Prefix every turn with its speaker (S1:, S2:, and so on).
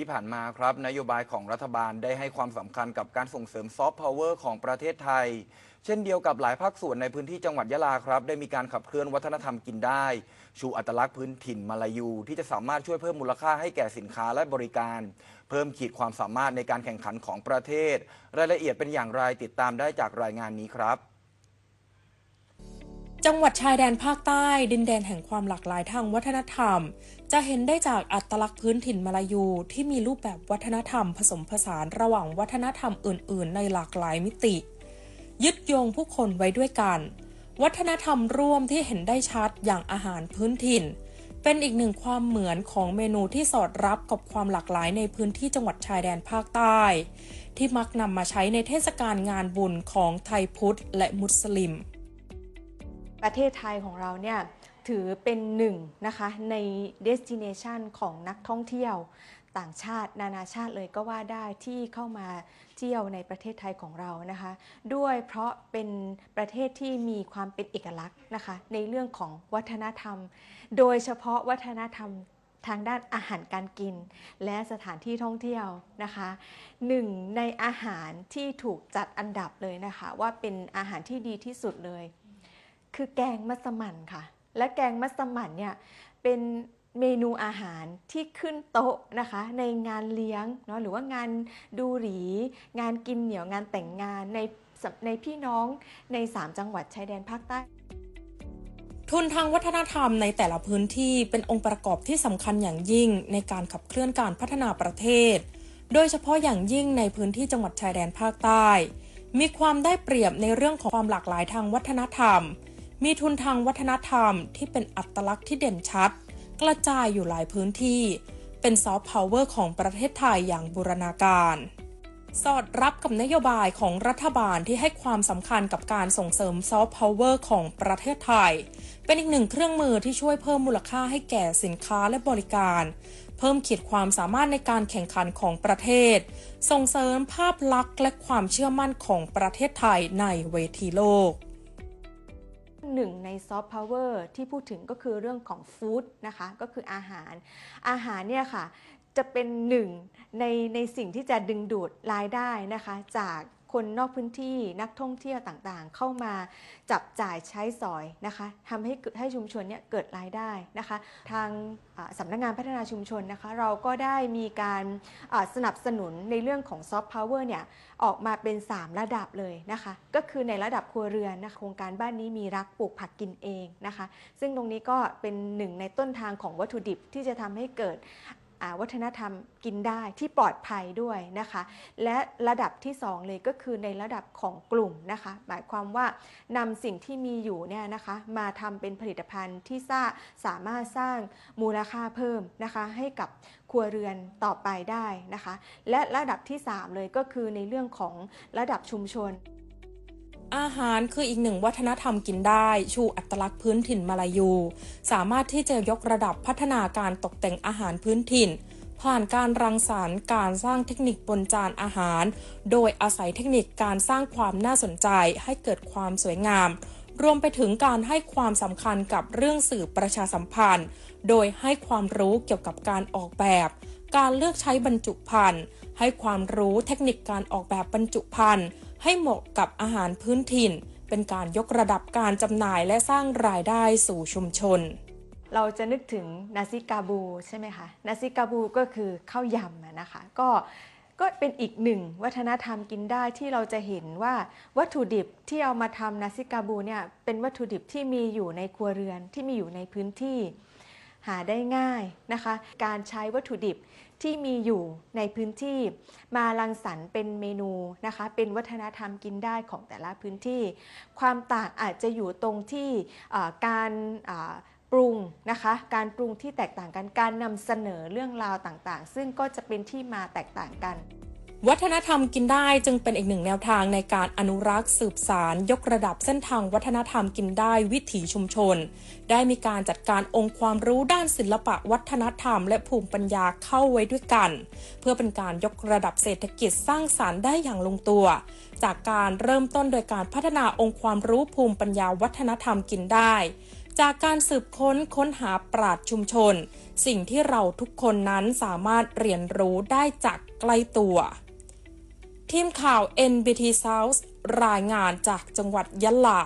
S1: ที่ผ่านมาครับ นโยบายของรัฐบาลได้ให้ความสำคัญกับการส่งเสริมซอฟต์พาวเวอร์ของประเทศไทย เช่นเดียวกับหลายภาคส่วนในพื้นที่จังหวัดยะลาครับ ได้มีการขับเคลื่อนวัฒนธรรมกินได้ ชูอัตลักษณ์พื้นถิ่นมาลายู ที่จะสามารถช่วยเพิ่มมูลค่าให้แก่สินค้าและบริการ เพิ่มขีดความสามารถในการแข่งขันของประเทศ รายละเอียดเป็นอย่างไรติดตามได้จากรายงานนี้ครับ
S2: จังหวัดชายแดนภาคใต้ ดินแดนแห่งความหลากหลายทางวัฒนธรรม จะเห็นได้จากอัตลักษณ์พื้นถิ่นมาลายูที่มีรูปแบบวัฒนธรรมผสมผสานระหว่างวัฒนธรรมอื่น ๆ ในหลากหลายมิติ ยึดโยงผู้คนไว้ด้วยกัน วัฒนธรรมร่วมที่เห็นได้ชัดอย่างอาหารพื้นถิ่น เป็นอีกหนึ่งความเหมือนของเมนูที่สอดรับกับความหลากหลายในพื้นที่จังหวัดชายแดนภาคใต้ ที่มักนำมาใช้ในเทศกาลงานบุญของไทยพุทธและมุสลิม
S3: ประเทศไทยของเราเนี่ยถือเป็นหนึ่งนะคะใน destination ของนักท่องเที่ยวต่างชาตินานาชาติเลยก็ว่าได้ที่เข้ามาเที่ยวในประเทศไทยของเรานะคะ ด้วยเพราะเป็นประเทศที่มีความเป็นเอกลักษณ์นะคะ ในเรื่องของวัฒนธรรม โดยเฉพาะวัฒนธรรมทางด้านอาหารการกิน และสถานที่ท่องเที่ยวนะคะหนึ่งในอาหารที่ถูกจัดอันดับเลยนะคะ ว่าเป็นอาหารที่ดีที่สุดเลย คือแกงมัสมั่นค่ะ และแกงมัสมั่นเนี่ยเป็นเมนูอาหารที่ขึ้นโต๊ะนะคะ ในงานเลี้ยงเนาะหรือว่างานดูหรี งานกินเหนียวงานแต่งงานในในพี่น้องใน 3 จังหวัดชายแดนภาคใต้
S2: ทุนทางวัฒนธรรมในแต่ละพื้นที่เป็นองค์ประกอบที่สำคัญอย่างยิ่งในการขับเคลื่อนการพัฒนาประเทศ โดยเฉพาะอย่างยิ่งในพื้นที่จังหวัดชายแดนภาคใต้ มีความได้เปรียบในเรื่องของความหลากหลายทางวัฒนธรรม มีทุนทางวัฒนธรรมที่เป็นอัตลักษณ์ที่เด่นชัด กระจายอยู่หลายพื้นที่ เป็นซอฟต์พาวเวอร์ของประเทศไทยอย่างบูรณาการ สอดรับกับนโยบายของรัฐบาลที่ให้ความสำคัญกับการส่งเสริมซอฟต์พาวเวอร์ของประเทศไทย เป็นอีกหนึ่งเครื่องมือที่ช่วยเพิ่มมูลค่าให้แก่สินค้าและบริการ เพิ่มขีดความสามารถในการแข่งขันของประเทศ ส่งเสริมภาพลักษณ์และความเชื่อมั่นของประเทศไทยในเวทีโลก
S3: หนึ่งในซอฟต์พาวเวอร์ที่พูดถึงก็คือเรื่องของฟู้ดนะคะก็คืออาหาร อาหารเนี่ยค่ะจะเป็นหนึ่งในในสิ่งที่จะดึงดูดรายได้นะคะจาก คนนอกพื้นที่นักท่องเที่ยวต่างๆ เข้ามาจับจ่ายใช้สอยนะคะทำให้เกิดให้ชุมชนเนี่ยเกิดรายได้นะคะ ทางสำนักงานพัฒนาชุมชนนะคะ เราก็ได้มีการสนับสนุนในเรื่องของซอฟต์พาวเวอร์เนี่ยออกมาเป็น 3 ระดับเลยนะคะ ก็คือในระดับครัวเรือนนะคะโครงการบ้านนี้มีรักปลูกผักกินเองนะคะ ซึ่งตรงนี้ก็เป็นหนึ่งในต้นทางของวัตถุดิบที่จะทำให้เกิด วัฒนธรรมกินได้ที่ปลอดภัยด้วยนะคะ และระดับที่ 2 เลยก็คือในระดับของกลุ่มนะคะ หมายความว่านำสิ่งที่มีอยู่เนี่ยนะคะมาทำเป็นผลิตภัณฑ์ที่สร้างสามารถสร้างมูลค่าเพิ่มนะคะให้กับครัวเรือนต่อไปได้นะคะ และระดับที่ 3 เลยก็คือในเรื่องของระดับชุมชน
S2: อาหารคืออีกหนึ่งวัฒนธรรมกินได้ ชูอัตลักษณ์พื้นถิ่นมาลายู สามารถที่จะยกระดับพัฒนาการตกแต่งอาหารพื้นถิ่น ผ่านการรังสรรค์การสร้างเทคนิคบนจานอาหาร โดยอาศัยเทคนิคการสร้างความน่าสนใจให้เกิดความสวยงาม รวมไปถึงการให้ความสำคัญกับเรื่องสื่อประชาสัมพันธ์ โดยให้ความรู้เกี่ยวกับการออกแบบ การเลือกใช้บรรจุภัณฑ์ให้ความรู้เทคนิคการออกแบบบรรจุภัณฑ์ ให้เหมาะกับอาหารพื้นถิ่น เป็นการยกระดับการจำหน่ายและสร้างรายได้สู่ชุมชน
S3: เราจะนึกถึงนาซิกาบูใช่ไหมคะนาซิกาบูก็คือข้าวยำนะคะก็ก็เป็นอีกหนึ่งวัฒนธรรมกินได้ที่เราจะเห็นว่าวัตถุดิบที่เอามาทำนาซิกาบูเนี่ยเป็นวัตถุดิบที่มีอยู่ในครัวเรือนที่มีอยู่ในพื้นที่ หาได้ง่ายนะคะ การใช้วัตถุดิบที่มีอยู่ในพื้นที่ มารังสรรค์เป็นเมนูนะคะ เป็นวัฒนธรรมกินได้ของแต่ละพื้นที่ ความต่างอาจจะอยู่ตรงที่การปรุงนะคะ การปรุงที่แตกต่างกัน การนำเสนอเรื่องราวต่างๆ ซึ่งก็จะเป็นที่มาแตกต่างกัน
S2: วัฒนธรรมกินได้จึงเป็นอีกหนึ่งแนวทางในการอนุรักษ์สืบสาร ยกระดับเส้นทางวัฒนธรรมกินได้วิถีชุมชน ได้มีการจัดการองค์ความรู้ด้านศิลปะวัฒนธรรม และภูมิปัญญาเข้าไว้ด้วยกัน เพื่อเป็นการยกระดับเศรษฐกิจสร้างสารรค์ได้อย่างลงตัว จากการเริ่มต้นโดยการพัฒนาองค์ความรู้ภูมิปัญญาวัฒนธรรมกินได้ จากการสืบค้นค้นหาปราชญ์ชุมชน สิ่งที่เราทุกคนนั้นสามารถเรียนรู้ได้จากใกล้ตัว ทีมข่าว NBT South รายงานจากจังหวัดยะลา